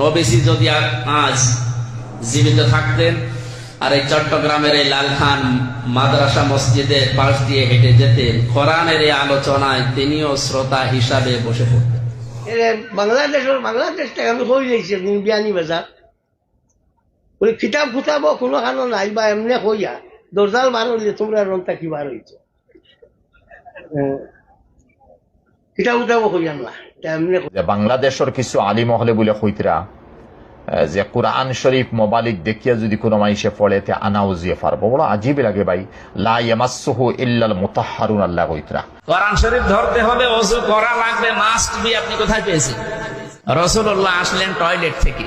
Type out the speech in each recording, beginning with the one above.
নবেসি যদি আজ জীবিত থাকতেন আর এই চট্টগ্রামের এই লালখান মাদ্রাসা মসজিদের পাশ দিয়ে হেঁটে যেতেন কোরআনের এই আলোচনায় তিনিও শ্রোতা হিসাবে বসে পড়তেন। বাংলাদেশের বাংলাদেশটা আমি হয়ে যাইছে বিয়ানি বাজার? ওই কিতাব কোনো খানো নাই বা এমনি হইয়া দরজাল বার হইলে তোমরা রন্তা কি বার হইছ? না যে বাংলাদেশের কিছু আলিম হলে বলে কইতরা যে কোরআন শরীফ মোবালিক দেখিয়া যদি কোনো মাইসে পড়ে তে আনাও জিয়ে পারব বড় আজীব লাগে ভাই। লা ইয়ামাসসুহু ইল্লাল মুতাহহারুন আল্লাহ কইতরা। কোরআন শরীফ ধরতে হবে অজু করা লাগবে মাস্ট বি আপনি কোথায় পেয়েছেন? রসুল্লাহ আসলেন টয়লেট থেকে।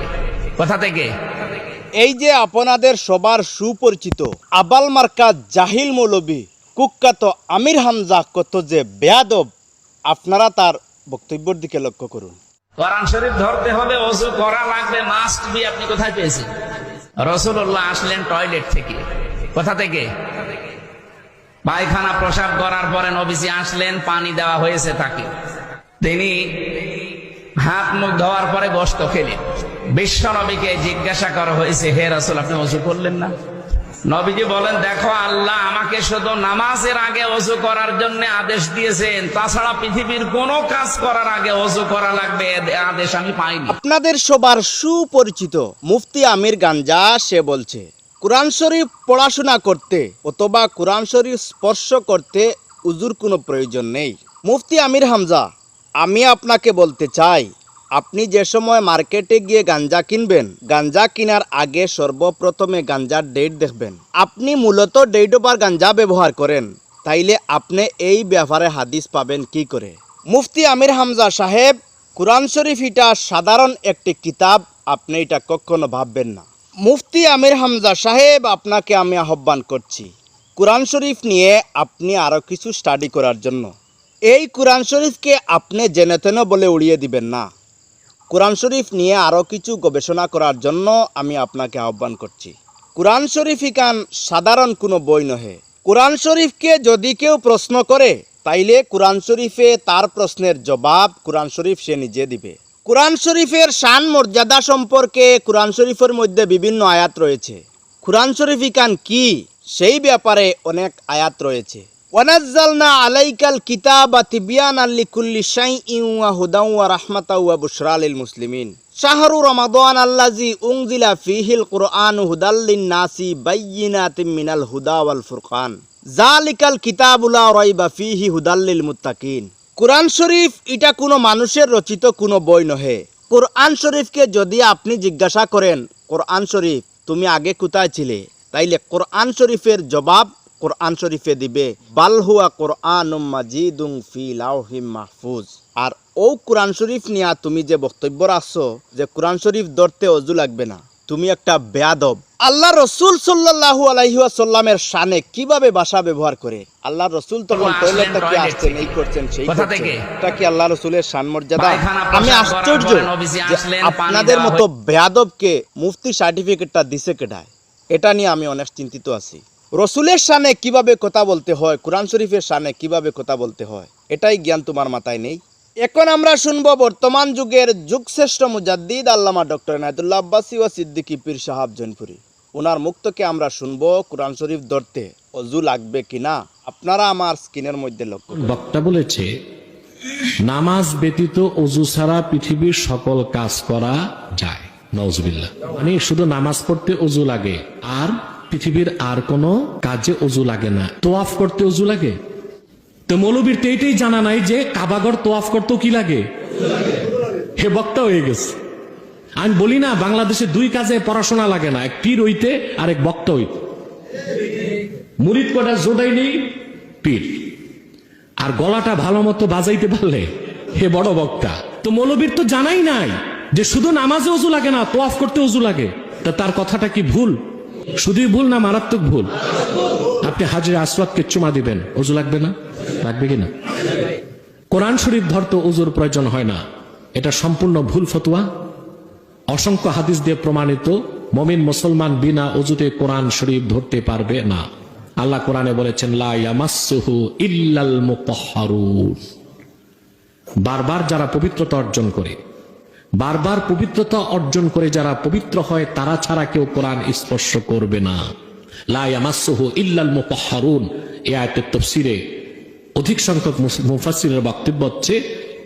কোথা থেকে? এই যে আপনাদের সবার সুপরিচিত আবাল মার্কা জাহিল মৌলবী কুখ্যাত আমির হামজা কত যে বেয়াদব আপনারা তার বক্তব্যের দিকে লক্ষ্য করুন। কোরআন শরীফ ধরতে হবে অজু করা লাগবে মাস্ট বি আপনি কোথায় পেয়েছেন? রসুল্লাহ আসলেন টয়লেট থেকে। কোথা থেকে? পায়খানা প্রসাব করার পরে নবীজি আসলেন, পানি দেওয়া হয়েছে তাকে। তিনি হাত মুখ ধোয়ার পরে গোস্ত খেলেন। বিশ্ব নবীকে জিজ্ঞাসা করা হয়েছে, হে রসুল, আপনি অজু করলেন না? নবীজি বলেন, দেখো, আল্লাহ আমাকে শুধু নামাজের আগে অজু করার জন্য আদেশ দিয়েছেন। তাছাড়া পৃথিবীর কোনো কাজ করার আগে অজু করা লাগবে। আদেশ আমি পাইনি। আপনাদের সবার সুপরিচিত মুফতি আমির গাঞ্জা, সে বলছে, কোরআন শরীফ পড়াশোনা করতে অথবা কোরআন শরীফ স্পর্শ করতে উজুর কোনো প্রয়োজন নেই। মুফতি আমির হামজা, আমি আপনাকে বলতে চাই আপনি যে সময় মার্কেটে গিয়ে গাঞ্জা কিনবেন, গাঞ্জা কেনার আগে সর্বপ্রথমে গাঞ্জার ডেট দেখবেন। আপনি মূলত ডেট ওভার গাঞ্জা ব্যবহার করেন, তাইলে আপনি এই ব্যাপারে হাদিস পাবেন কি করে? মুফতি আমির হামজা সাহেব, কোরআন শরীফ এটা সাধারণ একটি কিতাব, আপনি এটা কখনো ভাববেন না। মুফতি আমির হামজা সাহেব, আপনাকে আমি আহ্বান করছি, কোরআন শরীফ নিয়ে আপনি আরও কিছু স্টাডি করার জন্য। এই কোরআন শরীফকে আপনি জেনে তেন বলে উড়িয়ে দিবেন না। কোরআন শরীফ নিয়ে আরও কিছু গবেষণা করার জন্য আমি আপনাকে আহ্বান করছি। কোরআন শরীফ ইকান সাধারণ কোনো বই নহে। কোরআন শরীফকে যদি কেউ প্রশ্ন করে, তাইলে কোরআন শরীফে তার প্রশ্নের জবাব কোরআন শরীফ সে নিজে দিবে। কোরআন শরীফের শান মর্যাদা সম্পর্কে কোরআন শরীফের মধ্যে বিভিন্ন আয়াত রয়েছে। কোরআন শরীফ ইকান কি, সেই ব্যাপারে অনেক আয়াত রয়েছে। ওয়ানাজ্জালনা আলাইকাল কিতাবা বুশরা লিল মুসলিমিন। শাহরু রমাদান আল্লাজি উনজিলা ফিহিল কুরআন হুদাল লিন-নাসি বাইয়িনাতিম মিনাল হুদা ওয়াল ফুরকান। জালিকাল কিতাবুলা রাইবা ফিহি হুদাল লিল মুত্তাকিন। শরীফ এটা কোনো মানুষের রচিত কোনো বই নহে। কোরআন শরীফকে যদি আপনি জিজ্ঞাসা করেন, কোরআন শরীফ, তুমি আগে কোথায় ছিলে? তাইলে কোরআন শরীফের জবাব কোরআন শরীফে দিবে বালহুয়া কোরআন মাজিদুং ফি লাউহিম মাহফুজ। আর ও কোরআন শরীফ নিয়া তুমি যে বক্তব্য রাখছো যে কোরআন শরীফ ধরতে অজু লাগবে না তুমি একটা বেয়াদব। আল্লাহ রসুল সাল্লাল্লাহু আলাইহি ওয়াসাল্লামের শানে কীভাবে ভাষা ব্যবহার করে? আল্লাহ রসুল তখন আসলেন টয়লেট থেকে টয়লেট আসছেন এই করছেন সেই এটা কি আল্লাহ রসুলের শান মর্যাদা? আমি আশ্চর্য আপনাদের মতো বেয়াদবকে মুফতি সার্টিফিকেটটা দিছে কেটায় এটা নিয়ে আমি অনেক চিন্তিত আছি। রসুলের শানে কীভাবে কথা বলতে হয়, কোরআন শরীফের শানে কীভাবে কথা বলতে হয়, এটাই জ্ঞান তোমার মাথায় নেই। এখন আমরা শুনব বর্তমান যুগের যুগশ্রেষ্ঠ মুজাদ্দিদ আল্লামা ডক্টর নায়দুল্লাহ আব্বাসী ও সিদ্দিকী পীর সাহাব জৈনপুরি। ওনার মুখ থেকে আমরা শুনব কোরআন শরীফ ধরতে, অজু লাগবে কিনা আপনারা আমার স্কিনের মধ্যে লক্ষ্য বক্তা বলেছে, নামাজ ব্যতীত অজু ছাড়া পৃথিবীর সকল কাজ করা যায়। নজবিল্লা মানে শুধু নামাজ পড়তে অজু লাগে, আর পৃথিবীর আর কোনো কাজে অজু লাগে না। তোয়াফ করতে অজু লাগে? তো মৌলবীর তো এইটাই জানা নাই যে কাবাগর তোয়াফ করতেও কি লাগে? হে বক্তা হয়ে গেছে। আমি বলি না, বাংলাদেশে দুই কাজে পড়াশোনা লাগে না, এক পীর হইতে আর এক বক্তা হইতে। মুরিদ কটা জোটাই নেই, পীর। আর গলাটা ভালো মতো বাজাইতে পারলে, হে বড় বক্তা। তো মৌলবীর তো জানাই নাই যে শুধু নামাজে অজু লাগে না, তোয়াফ করতে অজু লাগে। তা তার কথাটা কি ভুল? শুধুই ভুল না মারাত্মক ভুল? আপনি হাজির আসওয়াদকে চুমা দিবেন। অজু লাগবে না? লাগবে কিনা কোরআন শরীফ ধরতে অজুর প্রয়োজন হয় না। এটা সম্পূর্ণ ভুল ফতুয়া। অসংখ্য হাদিস দিয়ে প্রমাণিত, মমিন মুসলমান বিনা অজুতে কোরআন শরীফ ধরতে পারবে না। আল্লাহ কোরআনে বলেছেন বারবার যারা পবিত্রতা অর্জন করে বারবার পবিত্রতা অর্জন করে যারা পবিত্র হয়, তারা ছাড়া কেউ কোরআন স্পর্শ করবে না। লা ইয়ামাসসুহু ইল্লাল মুতাহহারুন এই আয়াতের তাফসীরে অধিক সংখ্যক মুফাসসিরের বক্তব্য হচ্ছে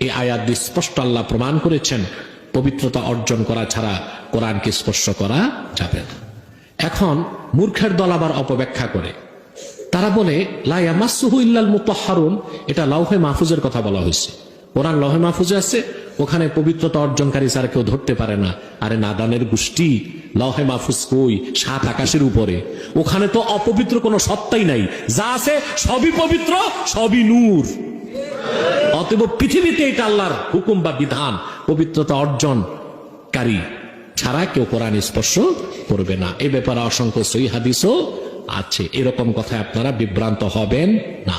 এই আয়াত স্পষ্ট আল্লাহ প্রমাণ করেছেন, পবিত্রতা অর্জন করা ছাড়া কোরআনকে স্পর্শ করা যাবে না। এখন মূর্খের দল আবার অপব্যাখ্যা করে। তারা বলে লাইয়ামাসুহু ইল্লাল মুতাহহারুন এটা লাউহে মাহফুজের কথা বলা হয়েছে। কোরআন লৌহে মাহফুজে আছে ওখানে পবিত্রতা অর্জনকারী ছাড়া কেউ ধরতে পারে না। আরে নাদানের গোষ্ঠী, লৌহে মাহফুজ কই? সাত আকাশের উপরে। ওখানে তো অপবিত্র কোনো সত্তাই নাই। যা আছে সবই পবিত্র, সবই নূর। অতএব পৃথিবীতে এটা আল্লাহর হুকুম বা বিধান। পবিত্রতা অর্জনকারী ছাড়া কেউ কোরআন স্পর্শ করবে না। এ ব্যাপারে অসংখ্য সই হাদিসও আছে। এরকম কথায় আপনারা বিভ্রান্ত হবেন না।